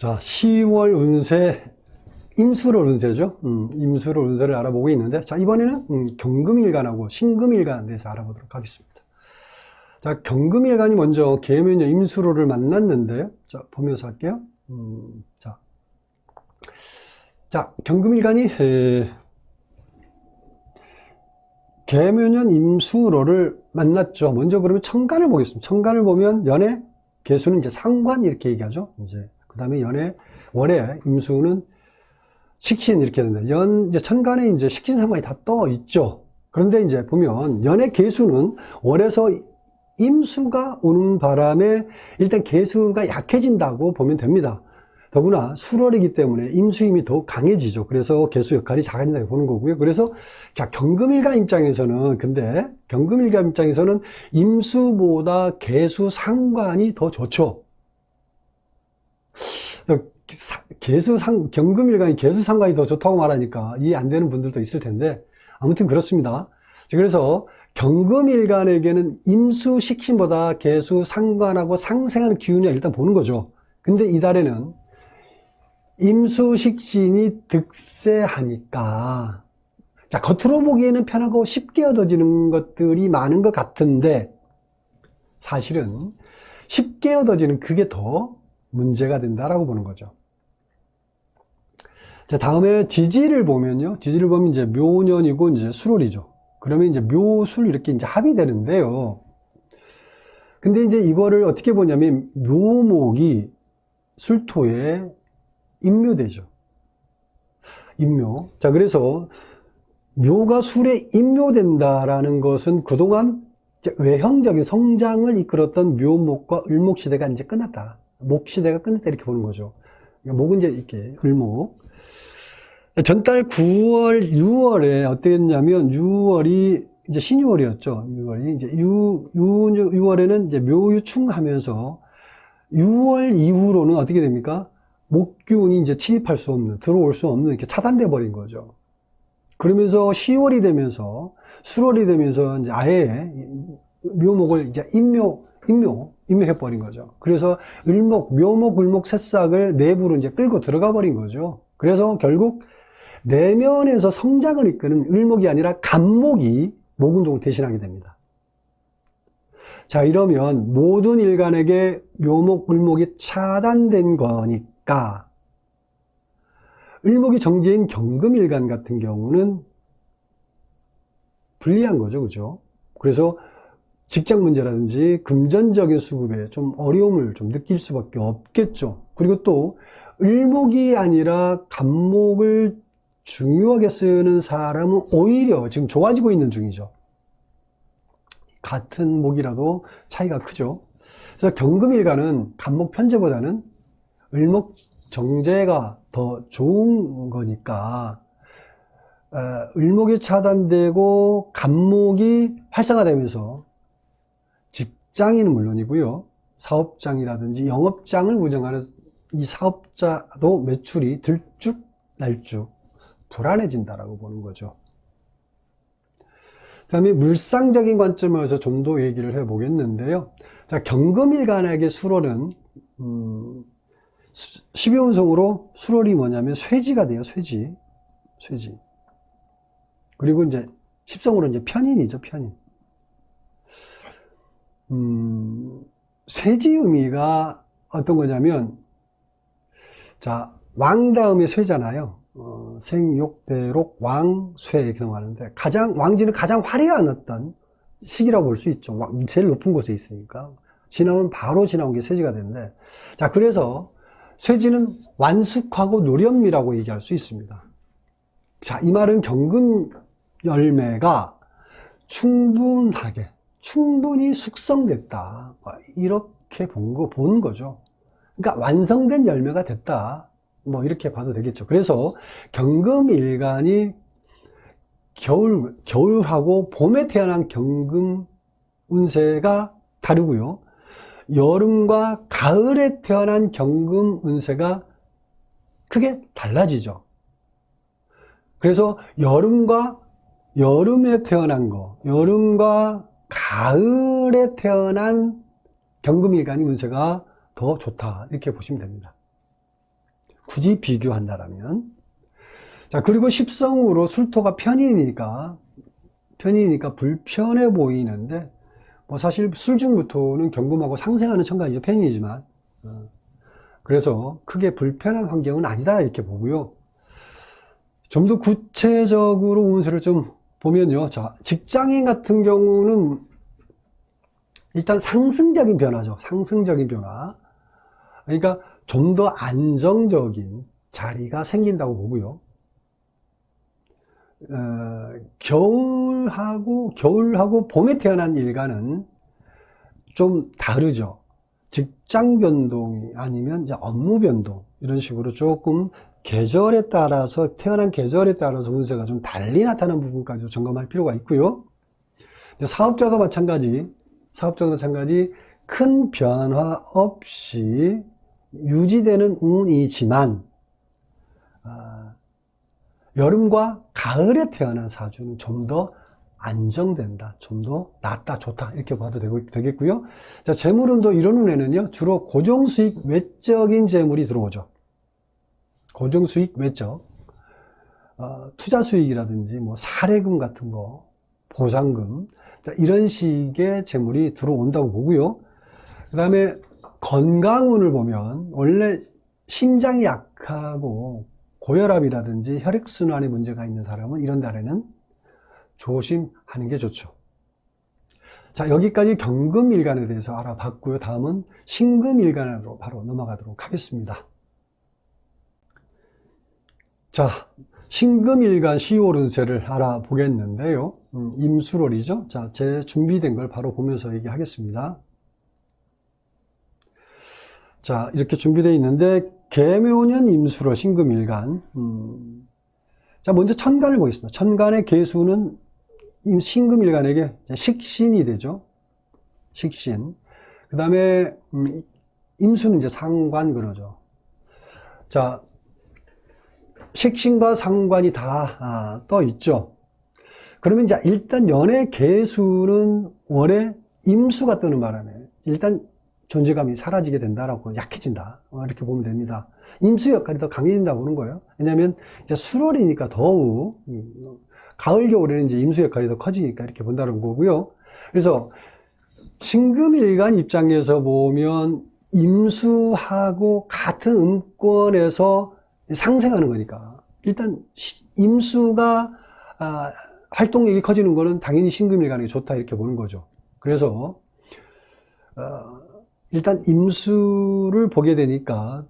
자, 10월 운세, 임수로 운세죠. 음, 임수로 운세를 알아보고 있는데, 자, 이번에는 음, 경금일간하고 신금일간에 대해서 알아보도록 하겠습니다. 자, 경금일간이 먼저 계면요 임수로를 만났는데요. 자, 보면서 할게요. 음, 자, 자, 경금일간이 에, 계면연 임수로를 만났죠. 먼저 그러면 천간을 보겠습니다. 천간을 보면 연애, 개수는 이제 상관 이렇게 얘기하죠. 이제 그 다음에 연애, 월에 임수는 식신 이렇게 되는데 연 이제 천간에 이제 식신 상관이 다 떠 있죠. 그런데 이제 보면 연애 개수는 월에서 임수가 오는 바람에 일단 개수가 약해진다고 보면 됩니다. 더구나 수월이기 때문에 임수임이 더욱 강해지죠. 그래서 개수 역할이 작아진다고 보는 거고요. 그래서 자, 경금일간 입장에서는 근데 경금일간 입장에서는 임수보다 개수 상관이 더 좋죠. 사- 개수 상 경금일간이 개수 상관이 더 좋다고 말하니까 이해 안 되는 분들도 있을 텐데 아무튼 그렇습니다. 그래서 경금일간에게는 임수 식신보다 개수 상관하고 상생하는 기운이 일단 보는 거죠. 근데 이달에는 임수식신이 득세하니까 자 겉으로 보기에는 편하고 쉽게 얻어지는 것들이 많은 것 같은데 사실은 쉽게 얻어지는 그게 더 문제가 된다라고 보는 거죠. 자 다음에 지지를 보면요, 지지를 보면 이제 묘년이고 이제 수월이죠. 그러면 이제 묘술 이렇게 이제 합이 되는데요. 근데 이제 이거를 어떻게 보냐면 묘목이 술토에 임묘되죠. 임묘. 자, 그래서 묘가 술에 임묘된다라는 것은 그동안 외형적인 성장을 이끌었던 묘목과 을목 시대가 이제 끝났다. 목 시대가 끝났다 이렇게 보는 거죠. 그러니까 목은 이제 이렇게 을목. 전달 9월, 6월에 어떻게 했냐면 6월이 이제 신유월이었죠. 6월이 이제 유, 유, 6월에는 이제 묘유충 하면서 6월 이후로는 어떻게 됩니까? 목기운이 이제 침입할 수 없는, 들어올 수 없는, 이렇게 차단돼 버린 거죠. 그러면서 10월이 되면서, 수월이 되면서 이제 아예 묘목을 이제 임묘, 임묘, 임묘해 버린 거죠. 그래서 을목, 묘목, 을목 새싹을 내부로 이제 끌고 들어가 버린 거죠. 그래서 결국 내면에서 성장을 이끄는 을목이 아니라 간목이 목운동을 대신하게 됩니다. 자, 이러면 모든 일간에게 묘목, 을목이 차단된 거니까 을목이 정지인 경금일간 같은 경우는 불리한 거죠. 그죠? 그래서 직장 문제라든지 금전적인 수급에 좀 어려움을 좀 느낄 수밖에 없겠죠. 그리고 또 을목이 아니라 간목을 중요하게 쓰는 사람은 오히려 지금 좋아지고 있는 중이죠. 같은 목이라도 차이가 크죠. 그래서 경금일간은 간목 편제보다는 을목 정제가 더 좋은 거니까 어, 을목이 차단되고 간목이 활성화되면서 직 장인은 물론이고요. 사업장이라든지 영업장을 운영하는 이 사업자도 매출이 들쭉 날쭉 불안해진다라고 보는 거죠. 그 다음에 물상적인 관점에서 좀 더 얘기를 해 보겠는데요. 자, 경금일간에게 수월은, 음, 12운성으로 수월이 뭐냐면 쇠지가 돼요, 쇠지. 쇠지. 그리고 이제 십성으로 이제 편인이죠, 편인. 음, 쇠지 의미가 어떤 거냐면, 자, 왕 다음에 쇠잖아요. 어, 생육대록 왕쇠 이렇게 넘어가는데 가장 왕지는 가장 화려한 어떤 시기라고 볼 수 있죠. 왕- 제일 높은 곳에 있으니까 지나면 바로 지나온 게 쇠지가 되는데 자 그래서 쇠지는 완숙하고 노련미라고 얘기할 수 있습니다. 자 이 말은 경금 열매가 충분하게 충분히 숙성됐다 이렇게 본 거 본 거죠. 그러니까 완성된 열매가 됐다. 뭐 이렇게 봐도 되겠죠. 그래서 경금일간이 겨울 겨울하고 봄에 태어난 경금 운세가 다르고요. 여름과 가을에 태어난 경금 운세가 크게 달라지죠. 그래서 여름과 여름에 태어난 거, 여름과 가을에 태어난 경금일간이 운세가 더 좋다. 이렇게 보시면 됩니다. 굳이 비교한다라면. 자, 그리고 십성으로 술토가 편인이니까, 편인이니까 불편해 보이는데, 뭐 사실 술중부터는 경금하고 상생하는 천간이죠. 편인이지만. 어, 그래서 크게 불편한 환경은 아니다. 이렇게 보고요. 좀 더 구체적으로 운세를 좀 보면요. 자, 직장인 같은 경우는 일단 상승적인 변화죠. 상승적인 변화. 그러니까 좀 더 안정적인 자리가 생긴다고 보고요. 어, 겨울하고 겨울하고 봄에 태어난 일과는 좀 다르죠. 직장 변동이 아니면 이제 업무 변동 이런 식으로 조금 계절에 따라서 태어난 계절에 따라서 운세가 좀 달리 나타나는 부분까지 점검할 필요가 있고요. 사업자도 마찬가지, 사업자도 마찬가지 큰 변화 없이 유지되는 운이지만 아, 여름과 가을에 태어난 사주는 좀 더 안정된다, 좀 더 낫다, 좋다 이렇게 봐도 되고, 되겠고요. 자, 재물운도 이런 운에는요 주로 고정수익 외적인 재물이 들어오죠. 고정수익 외적, 어, 투자 수익이라든지 뭐 사례금 같은 거, 보상금 자, 이런 식의 재물이 들어온다고 보고요. 그 다음에 건강운을 보면 원래 심장이 약하고 고혈압이라든지 혈액순환에 문제가 있는 사람은 이런 달에는 조심하는 게 좋죠. 자, 여기까지 경금일간에 대해서 알아봤고요. 다음은 신금일간으로 바로 넘어가도록 하겠습니다. 자, 신금일간 10월 운세를 알아보겠는데요. 음, 임수월이죠. 자, 제 준비된 걸 바로 보면서 얘기하겠습니다. 자, 이렇게 준비되어 있는데, 개묘년 임수월 신금일간. 음, 자, 먼저 천간을 보겠습니다. 천간의 개수는 임- 신금일간에게 식신이 되죠. 식신. 그 다음에, 음, 임수는 이제 상관 그러죠. 자, 식신과 상관이 다 아, 떠 있죠. 그러면 이제 일단 연의 개수는 월에 임수가 뜨는 바람에 일단 존재감이 사라지게 된다라고 약해진다. 어, 이렇게 보면 됩니다. 임수 역할이 더 강해진다고 보는 거예요. 왜냐하면 수월이니까 더욱 음, 가을 겨울에는 이제 임수 역할이 더 커지니까 이렇게 본다는 거고요. 그래서 신금일간 입장에서 보면 임수하고 같은 음권에서 상생하는 거니까 일단 시- 임수가 아, 활동력이 커지는 거는 당연히 신금일간에 좋다 이렇게 보는 거죠. 그래서 어, 일단 임수를 보게 되니까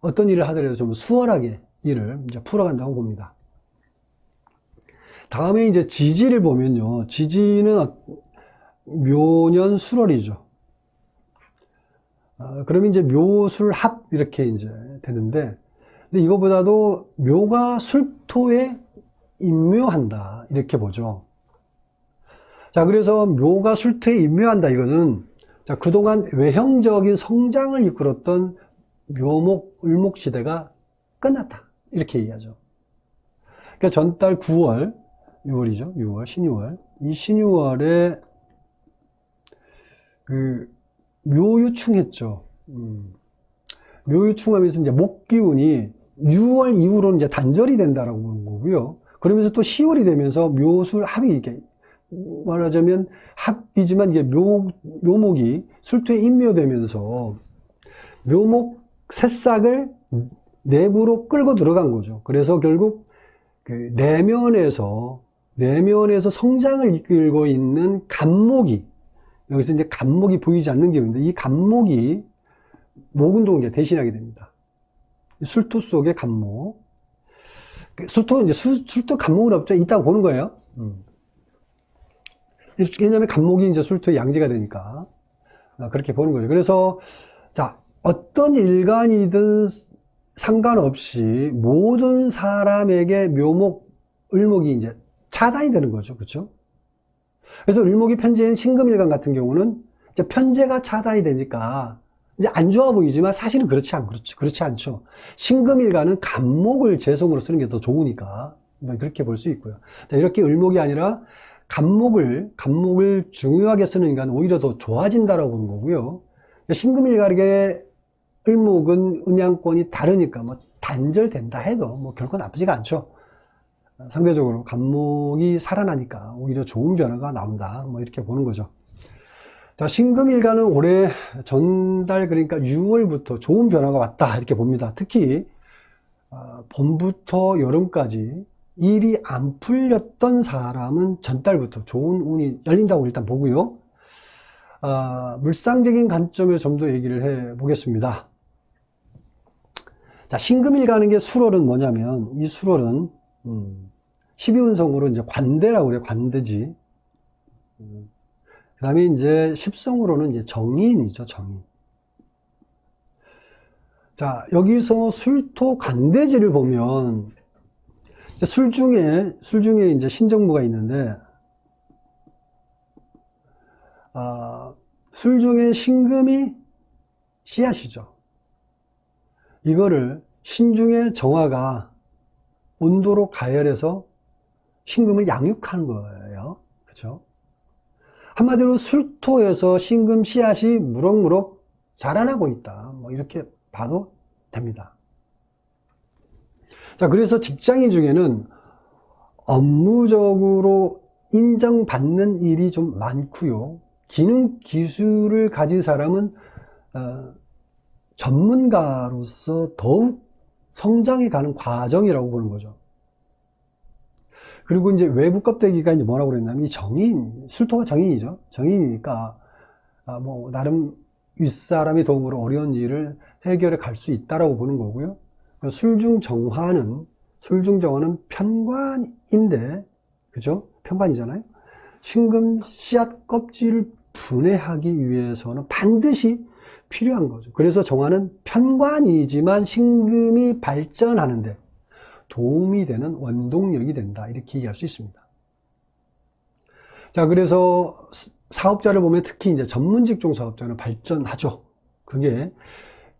어떤 일을 하더라도 좀 수월하게 일을 이제 풀어간다고 봅니다. 다음에 이제 지지를 보면요. 지지는 어- 묘년 수월이죠. 아, 그러면 이제 묘술 합 이렇게 이제 되는데 근데 이거보다도 묘가 술토에 임묘한다 이렇게 보죠. 자 그래서 묘가 술토에 임묘한다 이거는 자 그동안 외형적인 성장을 이끌었던 묘목 을목 시대가 끝났다 이렇게 얘기하죠. 그러니까 전달 9월 6월이죠. 6월 신유월 이 신유월에 그 묘유충했죠. 음. 묘유충하면서 이제 목 기운이 6월 이후로는 이제 단절이 된다라고 보는 거고요. 그러면서 또 10월이 되면서 묘술 합이 이게 말하자면 합이지만 이게 묘 묘목이 술토에 임묘되면서 묘목 새싹을 내부로 끌고 들어간 거죠. 그래서 결국 그 내면에서 내면에서 성장을 이끌고 있는 간목이 여기서 이제 간목이 보이지 않는 경우인데 이 간목이 목운동을 이제 대신하게 됩니다. 술토 속의 간목. 술토, 이제 수, 술토 간목은 없죠. 있다고 보는 거예요. 음. 왜냐하면 간목이 이제 술토의 양지가 되니까. 아, 그렇게 보는 거죠. 그래서, 자, 어떤 일간이든 상관없이 모든 사람에게 묘목, 을목이 이제 차단이 되는 거죠. 그렇죠? 그래서 을목이 편제인 신금일간 같은 경우는 이제 편제가 차단이 되니까 이제 안 좋아 보이지만 사실은 그렇지 않, 그렇지, 그렇지 않죠. 신금일간은 간목을 재성으로 쓰는 게 더 좋으니까 뭐 그렇게 볼 수 있고요. 자, 이렇게 을목이 아니라 간목을 간목을 중요하게 쓰는 인간은 오히려 더 좋아진다라고 보는 거고요. 신금일간에게 을목은 음양권이 다르니까 뭐 단절된다 해도 뭐 결코 나쁘지가 않죠. 상대적으로 간목이 살아나니까 오히려 좋은 변화가 나온다. 뭐 이렇게 보는 거죠. 자, 신금일가는 올해 전달 그러니까 6월부터 좋은 변화가 왔다 이렇게 봅니다. 특히 아, 봄부터 여름까지 일이 안 풀렸던 사람은 전달부터 좋은 운이 열린다고 일단 보고요. 아, 물상적인 관점에서 좀 더 얘기를 해 보겠습니다. 자, 신금일 가는 게 수월은 뭐냐면, 이 수월은, 음, 12운성으로 이제 관대라고 그래요. 관대지. 음, 그 다음에 이제 10성으로는 이제 정인이죠. 정인. 자, 여기서 술토 관대지를 보면, 술 중에, 술 중에 이제 신정무가 있는데, 아, 술 중에 신금이 씨앗이죠. 이거를 신중의 정화가 온도로 가열해서 신금을 양육하는 거예요. 그렇죠? 한마디로 술토에서 신금 씨앗이 무럭무럭 자라나고 있다. 뭐 이렇게 봐도 됩니다. 자, 그래서 직장인 중에는 업무적으로 인정받는 일이 좀 많고요. 기능 기술을 가진 사람은 어, 전문가로서 더욱 성장해 가는 과정이라고 보는 거죠. 그리고 이제 외부 껍데기가 이제 뭐라고 그랬냐면 이 정인, 술토가 정인이죠. 정인이니까 아, 뭐 나름 윗사람의 도움으로 어려운 일을 해결해 갈 수 있다라고 보는 거고요. 술중 정화는 술중 정화는 편관인데 그죠? 편관이잖아요. 신금 씨앗 껍질을 분해하기 위해서는 반드시 필요한 거죠. 그래서 정화는 편관이지만 신금이 발전하는데 도움이 되는 원동력이 된다. 이렇게 얘기할 수 있습니다. 자, 그래서 사업자를 보면 특히 이제 전문 직종 사업자는 발전하죠. 그게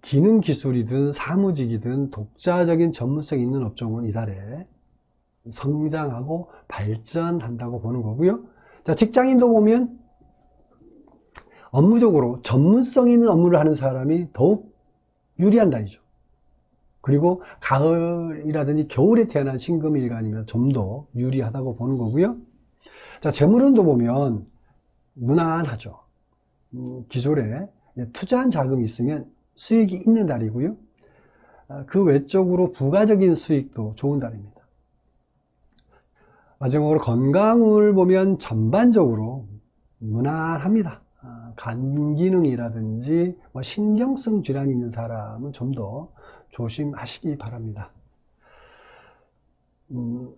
기능 기술이든 사무직이든 독자적인 전문성 있는 업종은 이달에 성장하고 발전한다고 보는 거고요. 자, 직장인도 보면 업무적으로 전문성 있는 업무를 하는 사람이 더욱 유리한다이죠. 그리고 가을이라든지 겨울에 태어난 신금일간이면 좀 더 유리하다고 보는 거고요. 자, 재물운도 보면 무난하죠. 음, 기존에 투자한 자금이 있으면 수익이 있는 달이고요. 아, 그 외적으로 부가적인 수익도 좋은 달입니다. 마지막으로 건강을 보면 전반적으로 무난합니다. 아, 간 기능이라든지 뭐 신경성 질환이 있는 사람은 좀 더 조심하시기 바랍니다. 음,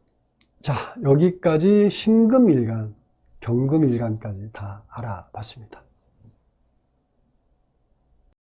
자, 여기까지 신금일간, 경금일간까지 다 알아봤습니다.